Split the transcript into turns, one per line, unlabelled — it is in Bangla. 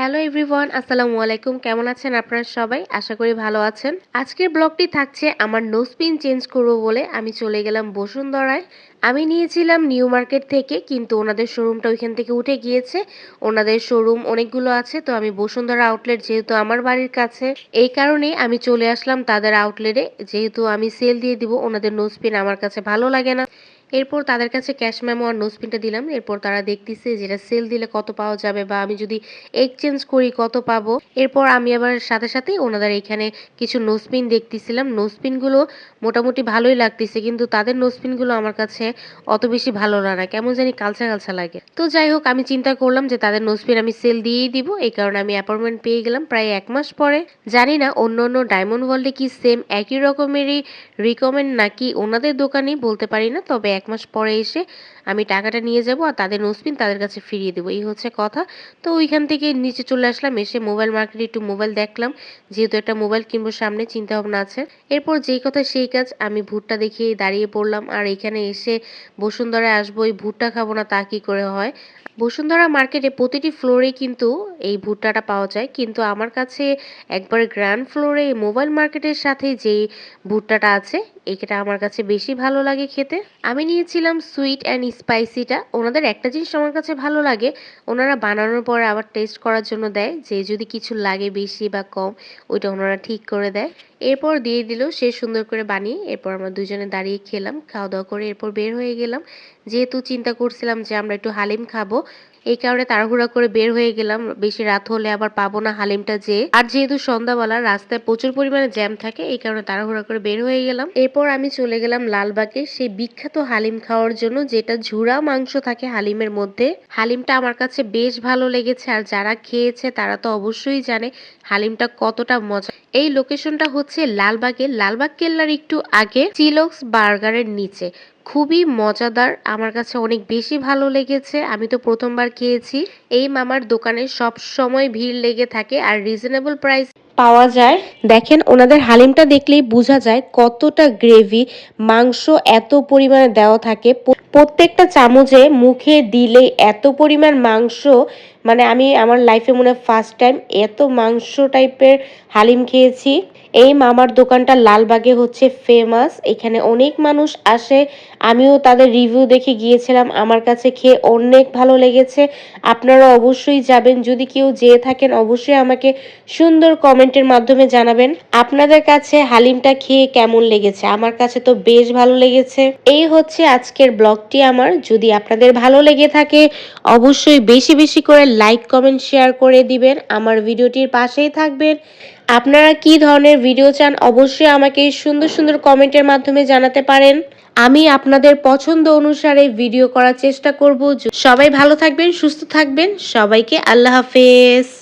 হ্যালো এভরিওয়ান, আসসালামু আলাইকুম। কেমন আছেন আপনারা সবাই? আশা করি ভালো আছেন। আজকের ব্লগটি থাকছে আমার নোজপিন চেঞ্জ করব বলে আমি চলে গেলাম বসুন্ধরায়। আমি নিয়েছিলাম নিউ মার্কেট থেকে, কিন্তু ওনাদের শোরুমটা ওইখান থেকে উঠে গিয়েছে। ওনাদের শোরুম অনেকগুলো আছে, তো আমি বসুন্ধরা আউটলেট যেহেতু আমার বাড়ির কাছে, এই কারণে আমি চলে আসলাম তাদের আউটলেটে যেহেতু আমি সেল দিয়ে দিব, ওনাদের নোজপিন আমার কাছে ভালো লাগে না। এরপর তাদের কাছে ক্যাশ মেমো আর নোজপিনটা দিলাম। এরপর তারা দেখতেছে যেটা সেল দিলে কত পাওয়া যাবে বা আমি যদি এক্সচেঞ্জ করি কত পাবো। এরপর আমি আবার সাথে সাথে ওনাদের এখানে কিছু নোজপিন দেখতেছিলাম। নোজপিনগুলো মোটামুটি ভালোই লাগতেছে, কিন্তু তাদের নোজপিনগুলো আমার কাছে অত বেশি ভালো না কেমন জানি কালচা কালচা লাগে। তো যাই হোক, আমি চিন্তা করলাম যে তাদের নোজপিন আমি সেল দিয়েই দিব। এই কারণে আমি অ্যাপয়েন্টমেন্ট পেয়ে গেলাম প্রায় এক মাস পরে। জানি না অন্য অন্য ডায়মন্ড ওয়ার্ল্ডে কি সেম একই রকমেরই রিকমেন্ড নাকি ওনাদের দোকানেই বলতে পারি না, তবে এক মাস পরে এসে আমি টাকাটা নিয়ে যাব আর তাদের নোসপিন তাদের কাছে ফিরিয়ে দেবো। এই হচ্ছে কথা। তো ওইখান থেকে নিচে চলে আসলাম, এসে মোবাইল মার্কেটে একটু মোবাইল দেখলাম। যেহেতু একটা মোবাইল কিনবো সামনে চিন্তা ভাবনা আছে। এরপর যেই কথা সেই কাজ, আমি ভুট্টা দেখিয়ে দাঁড়িয়ে পড়লাম। আর এখানে এসে বসুন্ধরায় আসব, এই ভুট্টা খাব না তা কি করে হয়? বসুন্ধরা মার্কেটে প্রতিটি ফ্লোরে কিন্তু এই ভুট্টাটা পাওয়া যায়। কিন্তু আমার কাছে একবার গ্র্যান্ড ফ্লোরে মোবাইল মার্কেটের সাথে যে ভুট্টাটা আছে এটা আমার কাছে বেশি ভালো লাগে খেতে। আমি নিয়েছিলাম সুইট অ্যান্ড স্পাইসিটা ওনাদের একটা জিনিস আমার কাছে ভালো লাগে, ওনারা বানানোর পর আবার টেস্ট করার জন্য দেয়, যে যদি কিছু লাগে বেশি বা কম, ওইটা ওনারা ঠিক করে দেয়। এরপর দিয়ে দিল, সে সুন্দর করে বানিয়ে, এরপর আমরা দুজনে দাঁড়িয়ে খেলাম খাওয়া দাওয়া করে এরপর বের হয়ে গেলাম। যেহেতু চিন্তা করছিলাম যে আমরা একটু হালিম খাব এই কারণে তাড়াহুড়া করে বের হয়ে গেলাম। বেশি রাত হলে আবার পাবো না হালিমটা যে। আর যেহেতু সন্ধ্যাবেলা রাস্তায় প্রচুর পরিমাণে জ্যাম থাকে, এই কারণে তাড়াহুড়া করে বের হয়ে গেলাম। এরপর আমি চলে গেলাম লালবাগে। সেই বিখ্যাত হালিম খাওয়ার জন্য যেটা ঝুরা মাংস থাকে হালিমের মধ্যে। হালিমটা আমার কাছে বেশ ভালো লেগেছে আর যারা খেয়েছে তারা তো অবশ্যই জানে হালিমটা কতটা মজা। এই লোকেশনটা হচ্ছে লালবাগের লালবাগ কেল্লার একটু আগে চিলক্স বার্গারের নিচে। খুবই মজাদার। আমার কাছে অনেক বেশি ভালো লেগেছে। আমি তো প্রথমবার খেয়েছি। এই মামার দোকানে সব সময় ভিড় লেগে থাকে আর রিজনেবল প্রাইস পাওয়া যায়। দেখেন, ওনাদের হালিমটা দেখলেই বোঝা যায় কতটা গ্রেভি মাংস এত পরিমাণে দেওয়া থাকে। প্রত্যেকটা চামচে মুখে দিলে এত পরিমাণ মাংস মানে আমি আমার লাইফে মনে ফার্স্ট টাইম এত মাংস টাইপের হালিম খেয়েছি। এই মামার দোকানটা লালবাগে হচ্ছে ফেমাস এখানে অনেক মানুষ আসে। আমিও তাদের রিভিউ দেখে গিয়েছিলাম, আমার কাছে খেয়ে অনেক ভালো লেগেছে। আপনারা অবশ্যই যাবেন, যদি কেউ যেয়ে থাকেন অবশ্যই আমাকে সুন্দর কমেন্টের মাধ্যমে জানাবেন। আপনাদের কাছে হালিমটা খেয়ে কেমন লেগেছে? আমার কাছে তো বেশ ভালো লেগেছে। এই হচ্ছে আজকের ব্লগটি আমার। যদি আপনাদের ভালো লেগে থাকে, অবশ্যই বেশি বেশি করে লাইক কমেন্ট শেয়ার করে দিবেন। আমার ভিডিওটির পাশেই থাকবেন। আপনারা কি ধরনের ভিডিও চান অবশ্যই আমাকে সুন্দর সুন্দর কমেন্টের মাধ্যমে জানাতে পারেন। আমি আপনাদের পছন্দ অনুসারে ভিডিও করার চেষ্টা করব। সবাই ভালো থাকবেন, সুস্থ থাকবেন। সবাইকে আল্লাহ হাফেজ।